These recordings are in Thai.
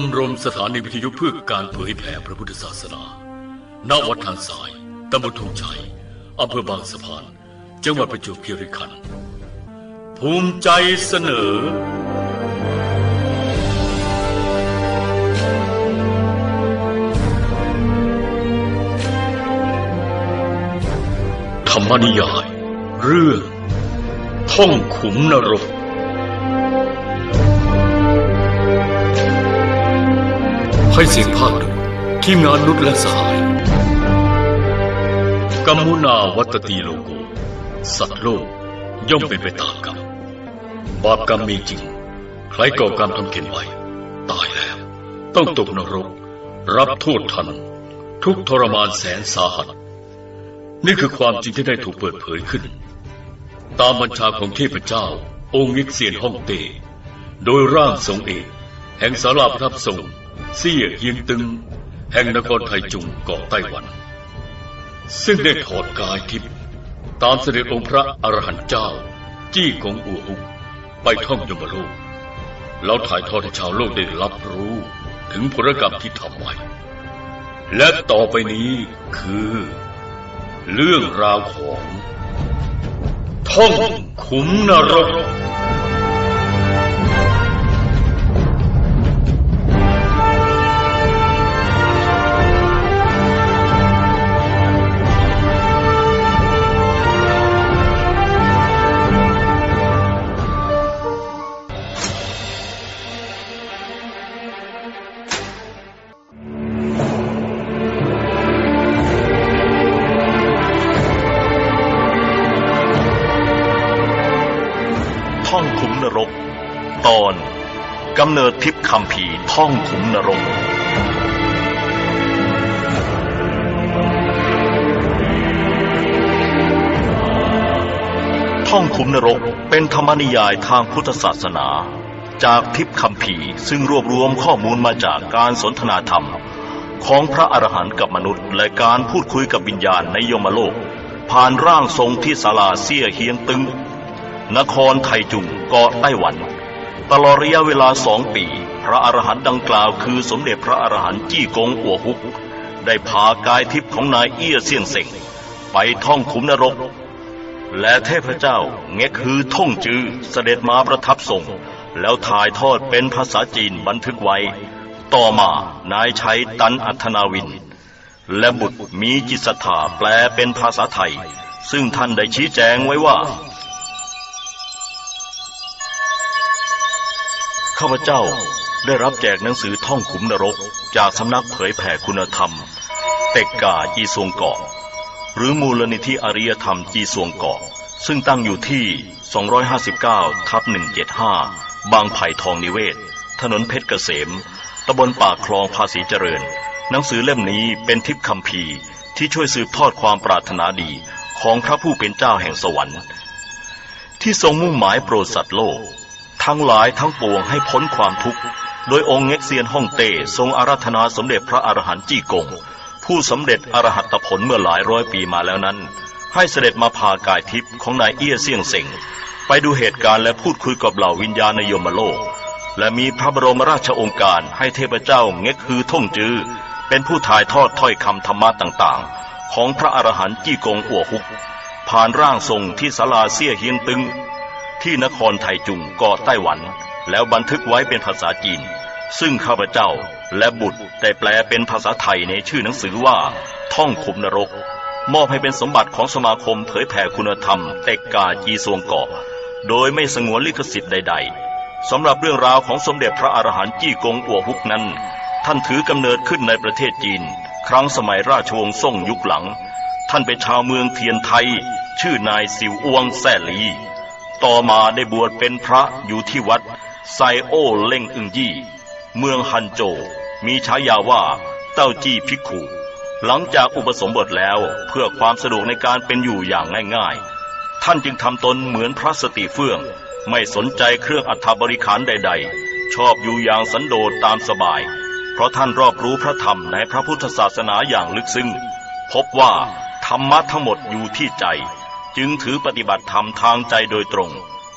มรมสถานีวิทยุเพื่อการเผยแผ่พระพุทธศาสนา ณ วัดทางสาย ตำบลทงชัย อำเภอบางสะพาน จังหวัดประจวบคีรีขันธ์ ภูมิใจเสนอ ธรรมนิยาย เรื่อง ท่องขุมนรก ให้เสียงภาคโดยทีมงานนุชและสหาย กัมมุนาวัตตีโลโก สัตว์โลกย่อมเป็นไปตามกรรม บาปกรรมมีจริง ใครก่อกรรมทำเข็นไว้ ตายแล้ว ต้องตกนรก รับโทษทัน ทุกทรมานแสนสาหัส นี่คือความจริงที่ได้ถูกเปิดเผยขึ้น ตามบัญชาของเทพเจ้า องค์วิกเซียนฮ่องเต้โดยร่างทรงเอกแห่งสาราประทับทรง เสี่ยเฮียงตึง แห่งนครไทจุงเกาะไต้หวัน ซึ่งได้ถอดกายทิพย์ตามเสด็จองค์พระอรหันต์เจ้า จี้กงอู่อุกไปท่องยมโลกแล้วถ่ายทอดให้ชาวโลกได้รับรู้ถึงผลกรรมที่ทำไว้ และต่อไปนี้คือ เรื่องราวของ ท่องขุมนรก มนรก ตอนกำเนิดทิพย์คำผีท่องขุมนรก ท่องขุมนรกเป็นธรรมนิยายทางพุทธศาสนา จากทิพย์คำผีซึ่งรวบรวมข้อมูลมาจากการสนทนาธรรม ของพระอรหันต์กับมนุษย์ และการพูดคุยกับวิญญาณในยมโลก ผ่านร่างทรงที่ศาลาเสี้ยเฮียงตึง นครไทจุงเกาะไต้หวัน ตลอดระยะเวลาสองปี พระอรหันต์ดังกล่าวคือสมเด็จพระอรหันต์จี้กงอัวฮุก ได้พากายทิพย์ของนายเอี้ยเซียนเซ็งไปท่องขุมนรก และเทพเจ้าเง็กฮือท่งจือเสด็จมาประทับทรงแล้วถ่ายทอดเป็นภาษาจีนบันทึกไว้ ต่อมานายชัยตันอัธนาวิน และบุตรมีจิตศรัทธาแปลเป็นภาษาไทย ซึ่งท่านได้ชี้แจงไว้ว่า ข้าพเจ้าได้รับแจกหนังสือท่องขุมนรก จากสำนักเผยแผ่คุณธรรม เต็กกาจีซวงเกาะ หรือมูลนิธิอริยธรรมจีซวงเกาะ ซึ่งตั้งอยู่ที่ 259 ทับ 175 บางไผ่ทองนิเวศ ถนนเพชรเกษมตำบลปากคลองภาษีเจริญ หนังสือเล่มนี้เป็นทิพย์คำพีที่ช่วยสืบทอดความปรารถนาดีของพระผู้เป็นเจ้าแห่งสวรรค์ ที่ทรงมุ่งหมายโปรดสัตว์โลก ทั้งหลายทั้งปวงให้พ้นความทุกข์ โดยองค์เง็กเซียนฮ่องเต้ทรงอาราธนาสมเด็จพระอรหันต์จี้กง ผู้สำเร็จอรหัตผลเมื่อหลายร้อยปีมาแล้วนั้น ให้เสด็จมาพากายทิพย์ของนายเอี้ยเซี่ยงเซ็งไปดูเหตุการณ์และพูดคุยกับเหล่าวิญญาณในยมโลก และมีพระบรมราชองค์การให้เทพเจ้าเง็กฮือท่งจือเป็นผู้ถ่ายทอดถ้อยคำธรรมะต่างๆ ของพระอรหันต์จี้กงอัวฮุก ผ่านร่างทรงที่ศาลาเซี่ยเฮียงตึง ที่นครไทจุงเกาะไต้หวัน แล้วบันทึกไว้เป็นภาษาจีน ซึ่งข้าพเจ้าและบุตรได้แปลเป็นภาษาไทยในชื่อหนังสือว่า ท่องขุมนรก มอบให้เป็นสมบัติของสมาคมเผยแผ่คุณธรรมเต็กกาจีซวงเกาะโดยไม่สงวนลิขสิทธิ์ใด ๆสำหรับเรื่องราวของสมเด็จพระอรหันต์จี้กงอัวฮุกนั้น ท่านถือกำเนิดขึ้นในประเทศจีน ครั้งสมัยราชวงศ์ซ่งยุคหลัง ท่านเป็นชาวเมืองเทียนไทยชื่อนายสิวอ้วงแซ่หลี ต่อมาได้บวชเป็นพระอยู่ที่วัด ไซโอเล่งอึงยี่ เมืองฮันโจ มีฉายาว่าเต้าจี้พิกขุหลังจากอุปสมบทแล้วเพื่อความสะดวกในการเป็นอยู่อย่างง่ายๆ ท่านจึงทำตนเหมือนพระสติเฟื่อง ไม่สนใจเครื่องอัฐบริขารใด ๆ ชอบอยู่อย่างสันโดษตามสบาย เพราะท่านรอบรู้พระธรรมในพระพุทธศาสนาอย่างลึกซึ้ง พบว่าธรรมะทั้งหมดอยู่ที่ใจ จึงถือปฏิบัติธรรมทางใจโดยตรง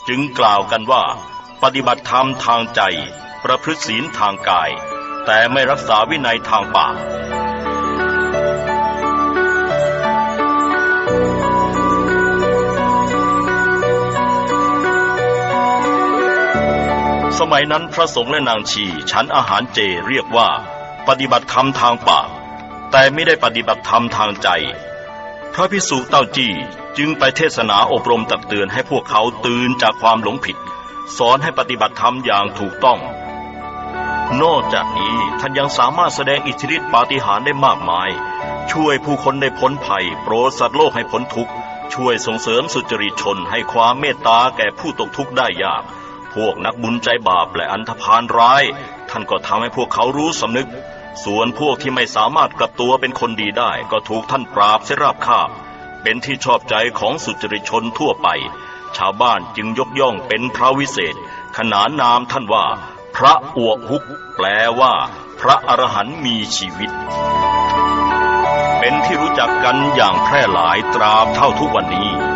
จึงกล่าวกันว่า ปฏิบัติธรรมทางใจ ประพฤติศีลทางกาย แต่ไม่รักษาวินัยทางปากสมัยนั้นพระสงฆ์และนางชีฉันอาหารเจเรียกว่า ปฏิบัติธรรมทางปาก แต่ไม่ได้ปฏิบัติธรรมทางใจ พระพิสุเต้าจี้จึงไปเทศนาอบรมตักเตือนให้พวกเขาตื่นจากความหลงผิด สอนให้ปฏิบัติธรรมอย่างถูกต้อง นอกจากนี้ท่านยังสามารถแสดงอิทธิฤทธิปาฏิหาริย์ได้มากมาย ช่วยผู้คนได้พ้นภัย โปรดสัตว์โลกให้พ้นทุกข์ช่วยส่งเสริมสุจริตชนให้ความเมตตาแก่ผู้ตกทุกข์ได้ยาก พวกนักบุญใจบาปและอันธพาลร้าย ท่านก็ทำให้พวกเขารู้สำนึก ส่วนพวกที่ไม่สามารถกลับตัวเป็นคนดีได้ก็ถูกท่านปราบเสราบคาบ เป็นที่ชอบใจของสุจริตชนทั่วไป ชาวบ้านจึงยกย่องเป็นพระวิเศษ ขนานนามท่านว่า พระอวหุก แปลว่า พระอรหันต์มีชีวิต เป็นที่รู้จักกันอย่างแพร่หลายตราบเท่าทุกวันนี้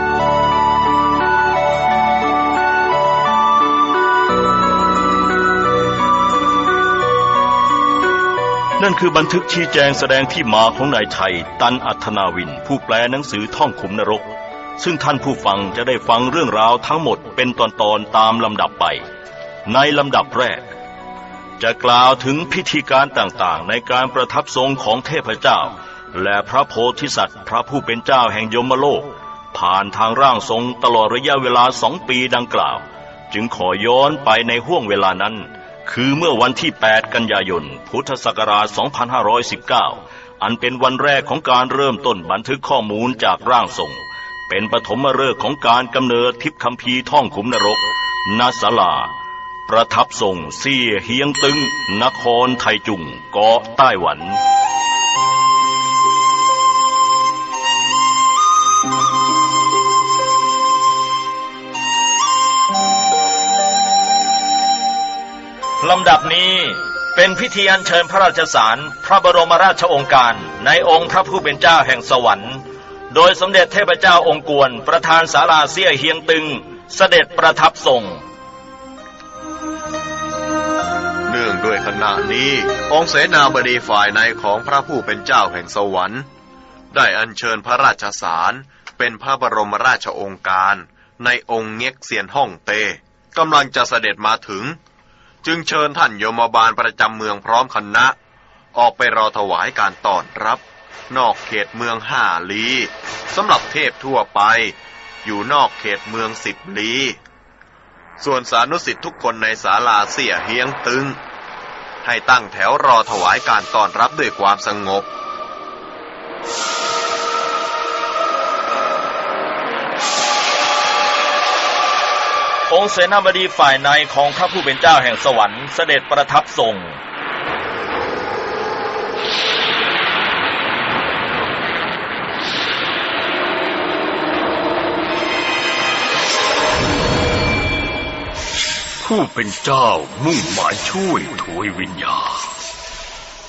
นั่นคือบันทึกชี้แจงแสดงที่มาของนายชัย ตันอัธนาวิน ผู้แปลหนังสือท่องขุมนรก ซึ่งท่านผู้ฟังจะได้ฟังเรื่องราวทั้งหมดเป็นตอนๆตามลำดับไป ในลำดับแรก จะกล่าวถึงพิธีการต่างๆ ในการประทับทรงของเทพเจ้า และพระโพธิสัตว์ พระผู้เป็นเจ้าแห่งยมโลก ผ่านทางร่างทรงตลอดระยะเวลาสองปีดังกล่าว จึงขอย้อนไปในห่วงเวลานั้น คือเมื่อวันที่ 8 กันยายน พุทธศักราช 2519 อันเป็นวันแรกของการเริ่มต้นบันทึกข้อมูลจากร่างทรง เป็นปฐมฤกษ์ของการกำเนิดทิพย์คัมภีร์ท่องขุมนรกนาสลา ประทับทรงเสี่ยเฮียงตึง นครไทจุง เกาะไต้หวัน ลำดับนี้เป็นพิธีอัญเชิญพระราชสารพระบรมราชองการในองค์พระผู้เป็นเจ้าแห่งสวรรค์ โดยสมเด็จเทพเจ้าองค์กวนประธานศาลาเสี้ยเฮียงตึงเสด็จประทับทรงเนื่องด้วยขณะนี้องค์เสนาบดีฝ่ายในของพระผู้เป็นเจ้าแห่งสวรรค์ ได้อัญเชิญพระราชสารเป็นพระบรมราชองการ ในองค์เง็กเซียนฮ่องเต้กำลังจะเสด็จมาถึง จึงเชิญท่านโยมบาลประจำเมืองพร้อมคณะ ออกไปรอถวายการต้อนรับ นอกเขตเมืองห้าลีสำหรับเทพทั่วไป อยู่นอกเขตเมืองสิบลีส่วนสานุสิทธิ์ทุกคนในศาลาเสี่ยเฮียงตึง ให้ตั้งแถวรอถวายการต้อนรับด้วยความสงบ องค์เสนาบดีฝ่ายในของพระผู้เป็นเจ้าแห่งสวรรค์เสด็จประทับทรงผู้เป็นเจ้ามุ่งหมายช่วยถวยวิญญาณ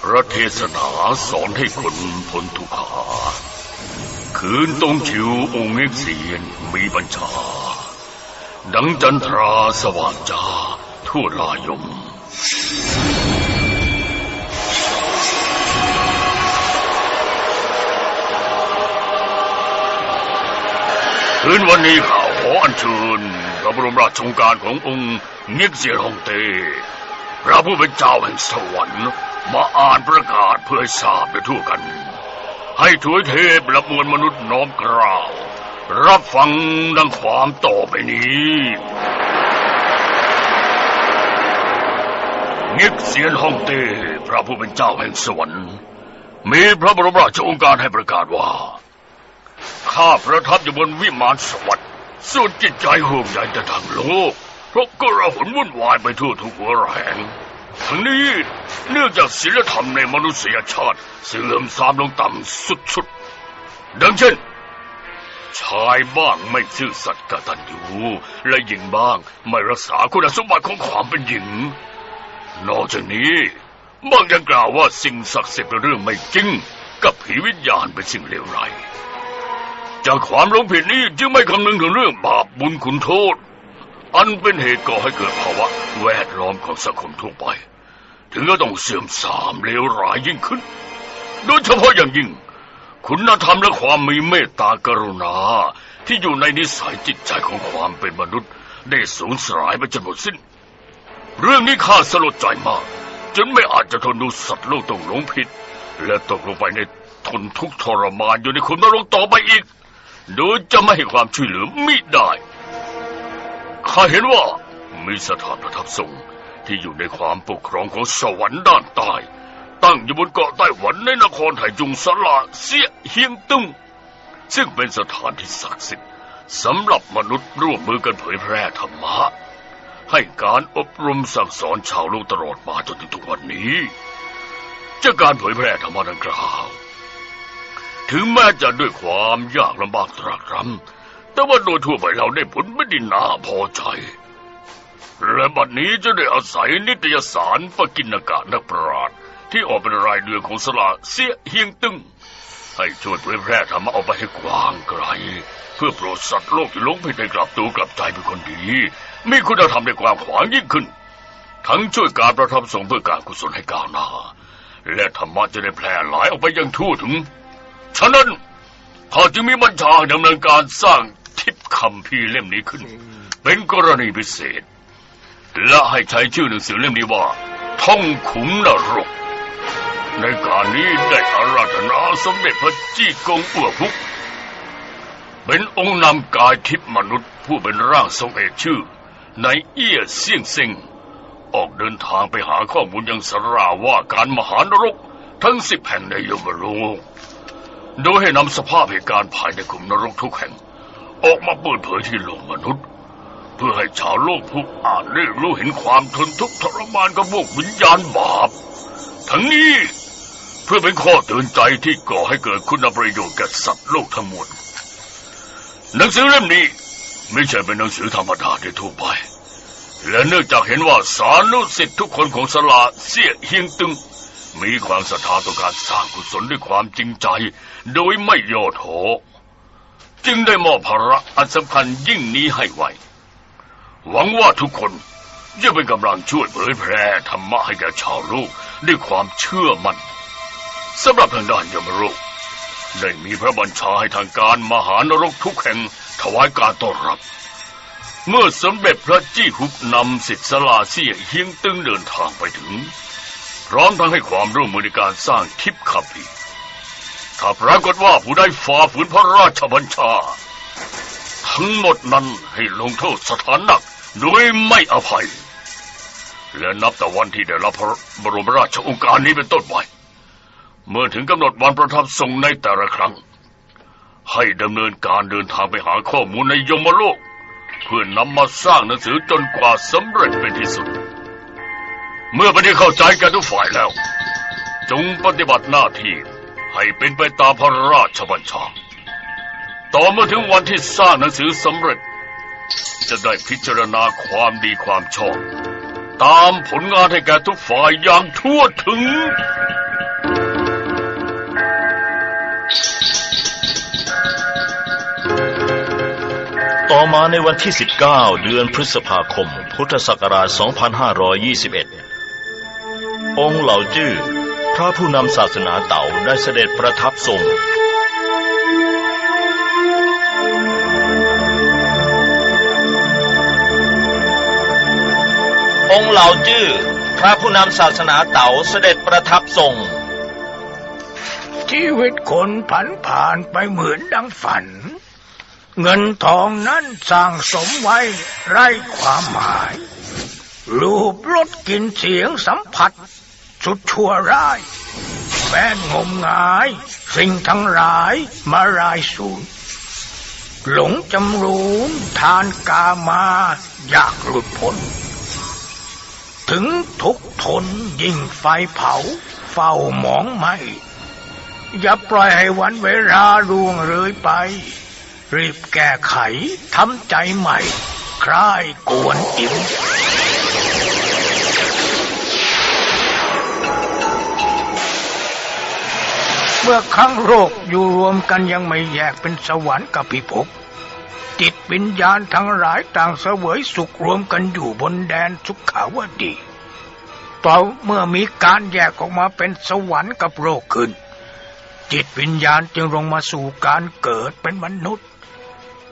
พระเทศนาสอนให้คนพ้นทุกขาคืนตรงชิวองค์เอกเสียนมีบัญชา ดังจันทราสว่างจ้าทั่วลายม คืนวันนี้ข่าวขออัญเชิญพระบรมราชองการขององค์เง็กเซียฮองเต้พระผู้เป็นเจ้าแห่งสวรรค์มาอ่านประกาศเพื่อให้ทราบไปทั่วกัน ให้ถวยเทพและมวลมนุษย์น้อมกล่าว รับฟังดังความต่อไปนี้เง็กเซียนฮ่องเต้พระผู้เป็นเจ้าแห่งสวรรค์มีพระบรมราชโองการให้ประกาศว่า ข้าประทับอยู่บนวิมานสวรรค์ส่วนจิตใจห่วงใยแต่ทางโลก เพราะก็ระหนวุ่นวายไปทั่วทุกหัวแหงทั้งนี้เนื่องจากศีลธรรมในมนุษยชาติเสื่อมทรามลงต่ำสุดๆดังเช่น ชายบ้างไม่ซื่อสัตย์กตัญญูและหญิงบ้างไม่รักษาคุณสมบัติของความเป็นหญิง นอกจากนี้บางยังกล่าวว่าสิ่งศักดิ์สิทธิ์เป็นเรื่องไม่จริง กับผีวิญญาณเป็นสิ่งเลวร้ายจากความหลงผิดนี้จึงไม่คำนึงถึงเรื่องบาปบุญคุณโทษ อันเป็นเหตุก่อให้เกิดภาวะแวดล้อมของสังคมทั่วไป ถึงก็ต้องเสื่อมทรามเลวร้ายยิ่งขึ้น โดยเฉพาะอย่างยิ่ง คุณธรรมและความมีเมตตากรุณา ที่อยู่ในนิสัยจิตใจของความเป็นมนุษย์ ได้สูญสลายไปจนหมดสิ้น เรื่องนี้ข้าสลดใจมาก จนไม่อาจจะทนดูสัตว์โลกต้องหลงผิด และตกลงไปในทนทุกทรมานอยู่ในคุมนรกต่อไปอีก โดยจะไม่ให้ความช่วยเหลือมิได้ ข้าเห็นว่ามีสถานประทับทรงที่อยู่ในความปกครองของสวรรค์ด้านใต้ ตั้งอยู่บนเกาะไต้หวันในนครไถจุงสลาเสียเฮียงตึงซึ่งเป็นสถานที่ศักดิ์สิทธิ์สำหรับมนุษย์ร่วมมือกันเผยแพร่ธรรมะ ให้การอบรมสั่งสอนชาวโลกตลอดมาจนถึงทุกวันนี้จากการเผยแพร่ธรรมะดังกล่าวถึงแม้จะด้วยความยากลำบากตรากตรำแต่ว่าโดยทั่วไปเราได้ผลไม่ด้น่าพอใจ และบัดนี้จะได้อาศัยนิตยสารปกินกะนักปราชญ์ ที่ออกเป็นรายเดือนของสลาเสียเฮียงตึง ให้ช่วยเผยแพร่ธรรมะออกไปให้กว้างไกล เพื่อโปรดสัตว์โลกที่หลงผิดให้กลับตัวกลับใจเป็นคนดี มีคุณธรรมในความขวางยิ่งขึ้น ทั้งช่วยการประทับทรงเพื่อการกุศลให้ก้าวหน้า และธรรมะจะได้แพร่หลายออกไปยังทั่วถึง ฉะนั้นข้าจึงมีบัญชาดำเนินการสร้างทิพย์คำพีเล่มนี้ขึ้น เป็นกรณีพิเศษ และให้ใช้ชื่อหนังสือเล่มนี้ว่าท่องขุมนรก ในการนี้ได้อาราธนาสมเด็จพระจี้กงอัวพุก เป็นองค์นำกายทิพย์มนุษย์ผู้เป็นร่างทรงเอกชื่อ ในเอี้ยเสี่ยงเซิงออกเดินทางไปหาข้อมูลยังสราว่าการมหานรกทั้งสิบแห่งในยมโลกโดยให้นำสภาพเหตุการณ์ภายในกลุ่มนรกทุกแห่ง ออกมาเปิดเผยที่โลกมนุษย์ เพื่อให้ชาวโลกผู้อ่านได้รู้เห็นความทนทุกข์ทรมานกับพวกวิญญาณบาป ทั้งนี้ พื่อเป็นข้อเตือนใจที่ก่อให้เกิดคุณประโยชน์แก่สัตว์โลกทั้งหมดหนังสือเล่มนี้ไม่ใช่เป็นหนังสือธรรมดาทั่วไป และเนื่องจากเห็นว่าสานุสิทธิ์ทุกคนของสลาเสียเฮียงตึง มีความศรัทธาต่อการสร้างกุศลด้วยความจริงใจ โดยไม่ย่อท้อจึงได้มอบภาระอันสำคัญยิ่งนี้ให้ไว้ หวังว่าทุกคนจะเป็นกำลังช่วยเผยแพร่ธรรมะให้แก่ชาวโลกด้วยความเชื่อมั่น สำหรับทางด้านยมโลกได้มีพระบัญชาให้ทางการมหานรกทุกแห่งถวายการต้อนรับ เมื่อสมเด็จพระจี้ฮุกนำสิทธิสลาเสียเฮียงตึงเดินทางไปถึง พร้อมทั้งให้ความร่วมมือในการสร้างทิพย์คัมภีถ้าปรากฏว่าผู้ใดฝ่าฝืนพระราชบัญชา ทั้งหมดนั้นให้ลงโทษสถานหนักโดยไม่อภัย และนับแต่วันที่ได้รับพระบรมราชโองการนี้เป็นต้นไป เมื่อถึงกำหนดวันประทับทรงในแต่ละครั้ง ให้ดำเนินการเดินทางไปหาข้อมูลในยมโลก เพื่อนำมาสร้างหนังสือจนกว่าสำเร็จเป็นที่สุด เมื่อไปได้เข้าใจกันทุกฝ่ายแล้ว จงปฏิบัติหน้าที่ให้เป็นไปตามพระราชบัญชา ต่อเมื่อถึงวันที่สร้างหนังสือสำเร็จ จะได้พิจารณาความดีความชอบ ตามผลงานให้แก่ทุกฝ่ายอย่างทั่วถึง มาในวันที่ 19 เดือนพฤษภาคม พุทธศักราช 2521 องค์เหล่าจื้อพระผู้นำศาสนาเต่าได้เสด็จประทับทรงองค์เหล่าจื้อพระผู้นำศาสนาเต่าเสด็จประทับทรงชีวิตคนผันผ่านไปเหมือนดังฝัน เงินทองนั้นสร้างสมไว้ไร้ความหมาย รูปรสกลินเสียงสัมผัส สุดชั่วร้ายแม้นงมงาย สิ่งทั้งหลายมารายสูญหลงจำรูนทานกามาอยากหลุดพ้น ถึงทุกทนยิ่งไฟเผา เฝ้าหมองไหมอย่าปล่อยให้วันเวลาล่วงเลยไป รีบแก้ไขทำใจใหม่ คลายกวนอิ่มเมื่อครั้งโรคอยู่รวมกันยังไม่แยกเป็นสวรรค์กับพิภพจิตวิญญาณทั้งหลายต่างเสวยสุขรวมกันอยู่บนแดนสุขาวดีต่อเมื่อมีการแยกออกมาเป็นสวรรค์กับโลกขึ้น จิตวิญญาณจึงลงมาสู่การเกิดเป็นมนุษย์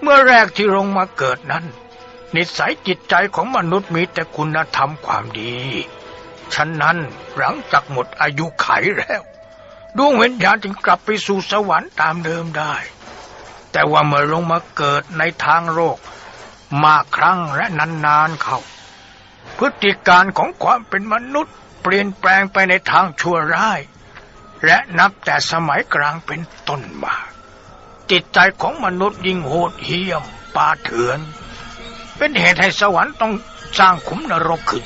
เมื่อแรกที่ลงมาเกิดนั้น นิสัยจิตใจของมนุษย์มีแต่คุณธรรมความดี ฉะนั้นหลังจากหมดอายุไขแล้ว ดวงวิญญาณจึงกลับไปสู่สวรรค์ตามเดิมได้ แต่ว่าเมื่อลงมาเกิดในทางโลกมากครั้งและนานๆเข้าพฤติการของความเป็นมนุษย์เปลี่ยนแปลงไปในทางชั่วร้าย และนับแต่สมัยกลางเป็นต้นมา จิตใจของมนุษย์ยิ่งโหดเหี้ยมป่าเถื่อน เป็นเหตุให้สวรรค์ต้องสร้างขุมนรกขึ้น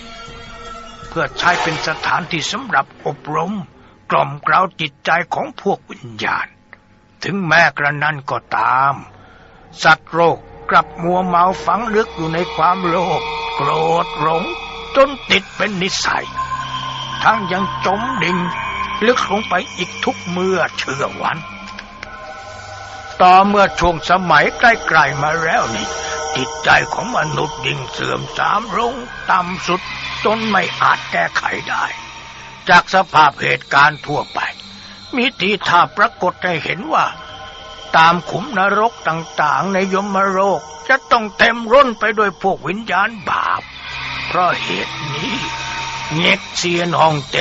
เพื่อใช้เป็นสถานที่สำหรับอบรม กล่อมกล่าวจิตใจของพวกวิญญาณ ถึงแม้กระนั้นก็ตาม สัตว์โลกกลับมัวเมาฝังลึกอยู่ในความโลภโกรธหลงจนติดเป็นนิสัย ทั้งยังจมดิ่งลึกลงไปอีกทุกเมื่อเชื่อวัน ต่อเมื่อช่วงสมัยใกล้ๆมาแล้วนี่จิตใจของมนุษย์ยิ่งเสื่อมสามลงต่ำสุดจนไม่อาจแก้ไขได้ จากสภาพเหตุการณ์ทั่วไป มีทีท่าปรากฏให้เห็นว่า ตามขุมนรกต่างๆ ในยมโลกจะต้องเต็มร้นไปด้วยพวกวิญญาณบาป เพราะเหตุนี้เง็กเซียนฮองเต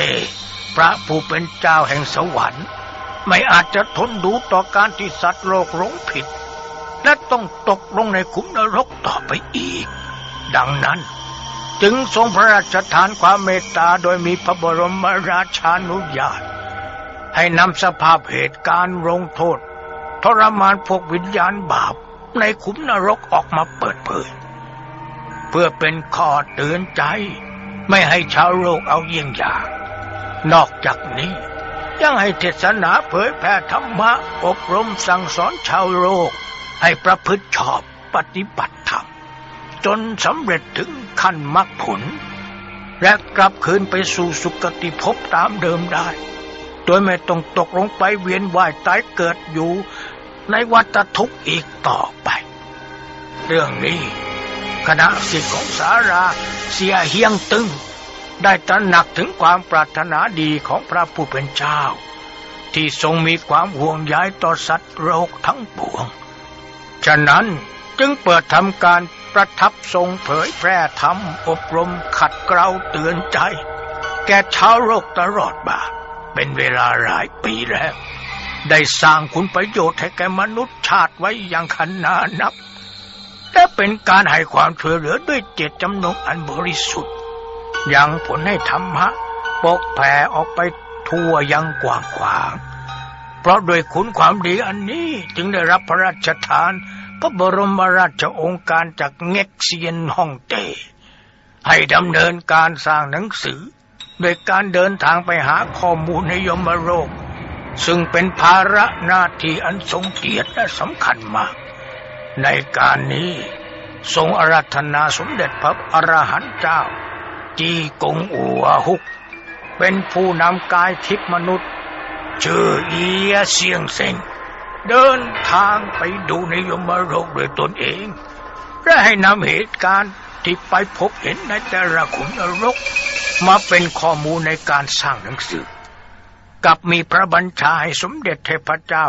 พระผู้เป็นเจ้าแห่งสวรรค์ ไม่อาจจะทนดูต่อการที่สัตว์โลกหลงผิด และต้องตกลงในขุมนรกต่อไปอีก ดังนั้น จึงทรงพระราชทานความเมตตาโดยมีพระบรมราชานุญาต ให้นำสภาพเหตุการณ์ลงโทษ ทรมานพวกวิญญาณบาปในขุมนรกออกมาเปิดเผย เพื่อเป็นข้อเตือนใจ ไม่ให้ชาวโลกเอาเยี่ยงอย่าง นอกจากนี้ ยังให้เทศนาเผยแผ่ธรรมะ อบรมสั่งสอนชาวโลก ให้ประพฤติชอบปฏิบัติธรรม จนสำเร็จถึงขั้นมรรคผล และกลับคืนไปสู่สุคติภพตามเดิมได้ โดยไม่ต้องตกลงไปเวียนว่ายตายเกิดอยู่ในวัฏทุกข์อีกต่อไป เรื่องนี้ คณะสิทธิ์ของสาราเสียเฮียงตึง ได้ตระหนักถึงความปรารถนาดีของพระผู้เป็นเจ้า ที่ทรงมีความห่วงใยต่อสัตว์โลกทั้งปวง ฉะนั้นจึงเปิดทำการประทับทรงเผยแพร่ธรรมอบรมขัดเกลาเตือนใจ แก่ชาวโลกตลอดมาเป็นเวลาหลายปีแล้ว ได้สร้างคุณประโยชน์ให้แก่มนุษย์ชาติไว้อย่างขนานับและเป็นการให้ความช่วยเหลือด้วยเจตจำนงอันบริสุทธิ์ ยังผลให้ธรรมะปกแผ่ออกไปทั่วยังกว้างขวาง เพราะโดยคุณความดีอันนี้จึงได้รับพระราชทาน พระบรมราชองค์การจากเง็กเซียนฮ่องเต้ให้ดำเนินการสร้างหนังสือ โดยการเดินทางไปหาข้อมูลในยมโลกซึ่งเป็นภาระหน้าที่อันทรงเกียรติและสำคัญมาก ในการนี้ทรงอาราธนาสมเด็จพระอรหันต์เจ้า จีกงอัวหุก เป็นผู้นำกายทิพย์มนุษย์ ชื่อเอียเสียงเซ็งเดินทางไปดูในยมโลกด้วยตนเอง และให้นำเหตุการณ์ที่ไปพบเห็นในแต่ละขุมนรก มาเป็นข้อมูลในการสร้างหนังสือ กับมีพระบัญชาให้สมเด็จเทพเจ้า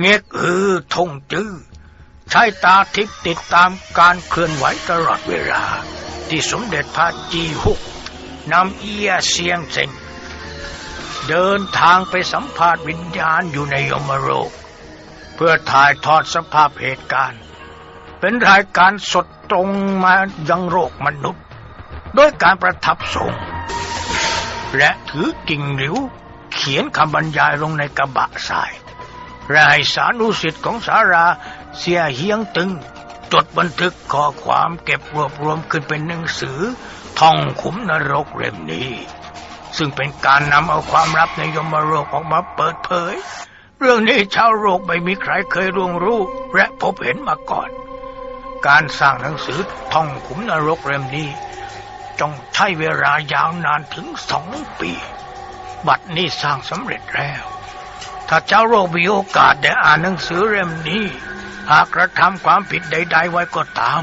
เง็กฮือทงจื้อใช้ตาทิพย์ติดตามการเคลื่อนไหวตลอดเวลา ที่สมเด็จพระจีฮุกนำเอียเสียงเซ็งเดินทางไปสัมภาษณ์วิญญาณอยู่ในยมโลกเพื่อถ่ายทอดสภาพเหตุการณ์ เป็นรายการสดตรงมายังโลกมนุษย์โดยการประทับทรงและถือกิ่งหลิวเขียนคำบรรยายลงในกระบะทรายและให้สานุสิทธิ์ของสาราเสียเฮียงตึง จดบันทึกข้อความเก็บรวบรวมขึ้นเป็นหนังสือ ท่องขุมนรกเล่มนี้ ซึ่งเป็นการนำเอาความลับในยมโลกออกมาเปิดเผย เรื่องนี้ชาวโลกไม่มีใครเคยร่วงรู้และพบเห็นมาก่อน การสร้างหนังสือท่องขุมนรกเล่มนี้ต้องใช้เวลายาวนานถึงสองปี บัดนี้สร้างสำเร็จแล้ว ถ้าเจ้าโลกมีโอกาสได้อ่านหนังสือเล่มนี้ หากกระทำความผิดใด ๆ ไว้ก็ตาม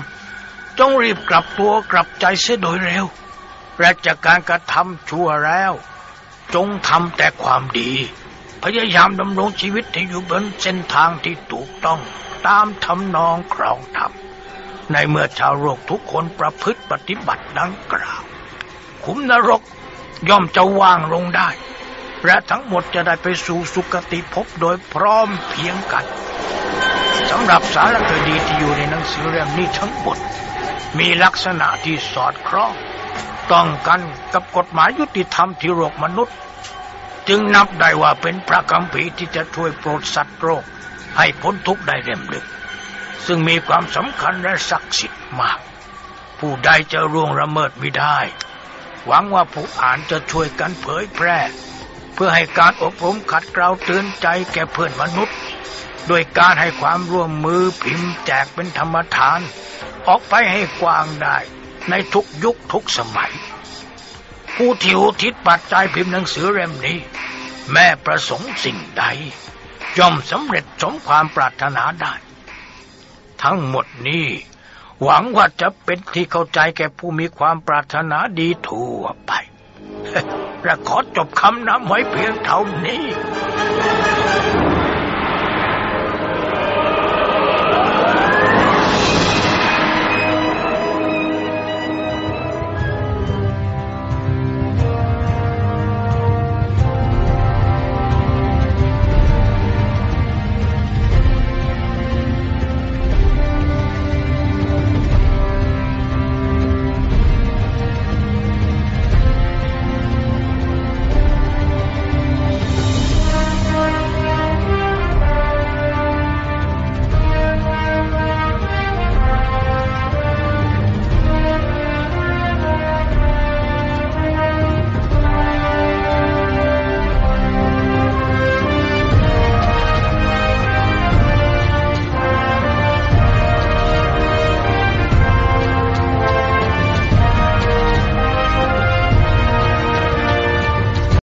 จงรีบกลับตัวกลับใจเสียโดยเร็วและจากการกระทำชั่วแล้ว จงทำแต่ความดี พยายามดำรงชีวิตให้อยู่บนเส้นทางที่ถูกต้องตามทำนองครองธรรมในเมื่อชาวโลกทุกคนประพฤติปฏิบัติดังกล่าวขุมนรกย่อมจะว่างลงได้ และทั้งหมดจะได้ไปสู่สุคติภพโดยพร้อมเพียงกันำหรับสารคดีที่อยู่ในหนังสือเล่มนี้ทั้งหมด มีลักษณะที่สอดคล้อง ต้องกันกับกฎหมายยุติธรรมที่โลกมนุษย์ จึงนับได้ว่าเป็นพระคัมภีที่จะช่วยโปรดสัตว์โลกให้พ้นทุกข์ได้เล่มหนึ่งซึ่งมีความสำคัญและศักดิ์สิทธิ์มาก ผู้ใดจะร่วงละเมิดไม่ได้ หวังว่าผู้อ่านจะช่วยกันเผยแพร่ เพื่อให้การอบรมขัดเกลาเตือนใจแก่เพื่อนมนุษย์ โดยการให้ความร่วมมือพิมพ์แจกเป็นธรรมทาน ออกไปให้กว้างได้ในทุกยุคทุกสมัย ผู้ที่อุทิศปัจจัยพิมพ์หนังสือเล่มนี้ แม่ประสงค์สิ่งใด ย่อมสำเร็จสมความปรารถนาได้ ทั้งหมดนี้หวังว่าจะเป็นที่เข้าใจแก่ผู้มีความปรารถนาดีทั่วไป และขอจบคำนำไว้เพียงเท่านี้